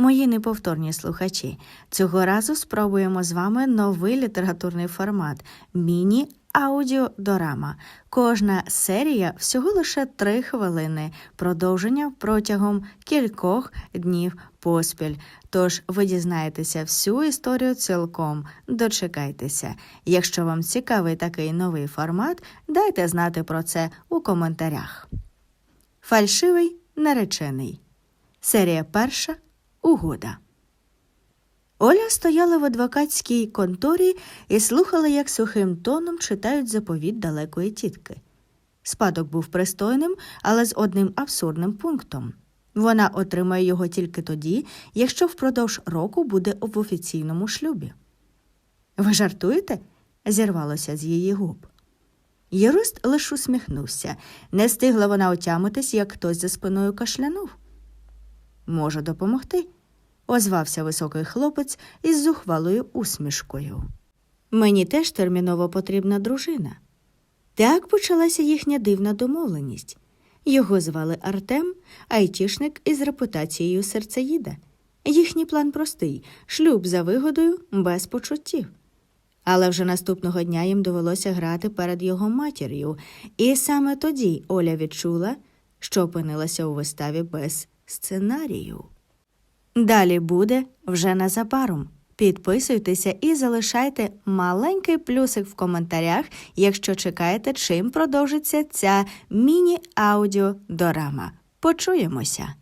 Мої неповторні слухачі, цього разу спробуємо з вами новий літературний формат міні аудіодорама. Кожна серія всього лише три хвилини, продовження протягом кількох днів поспіль. Тож ви дізнаєтеся всю історію цілком. Дочекайтеся. Якщо вам цікавий такий новий формат, дайте знати про це у коментарях. Фальшивий наречений. Серія перша. Угода. Оля стояла в адвокатській конторі і слухала, як сухим тоном читають заповіт далекої тітки. Спадок був пристойним, але з одним абсурдним пунктом. Вона отримає його тільки тоді, якщо впродовж року буде в офіційному шлюбі. Ви жартуєте? зірвалося з її губ. Юрист лише усміхнувся. Не встигла вона отямитись, як хтось за спиною кашлянув. Можу допомогти, озвався високий хлопець із зухвалою усмішкою. Мені теж терміново потрібна дружина. Так почалася їхня дивна домовленість. Його звали Артем, айтішник із репутацією серцеїда. Їхній план простий шлюб за вигодою без почуттів. Але вже наступного дня їм довелося грати перед його матір'ю, і саме тоді Оля відчула, що опинилася у виставі без сценарію. Далі буде вже незабаром. Підписуйтеся і залишайте маленький плюсик в коментарях, якщо чекаєте, чим продовжиться ця міні-аудіодорама. Почуємося!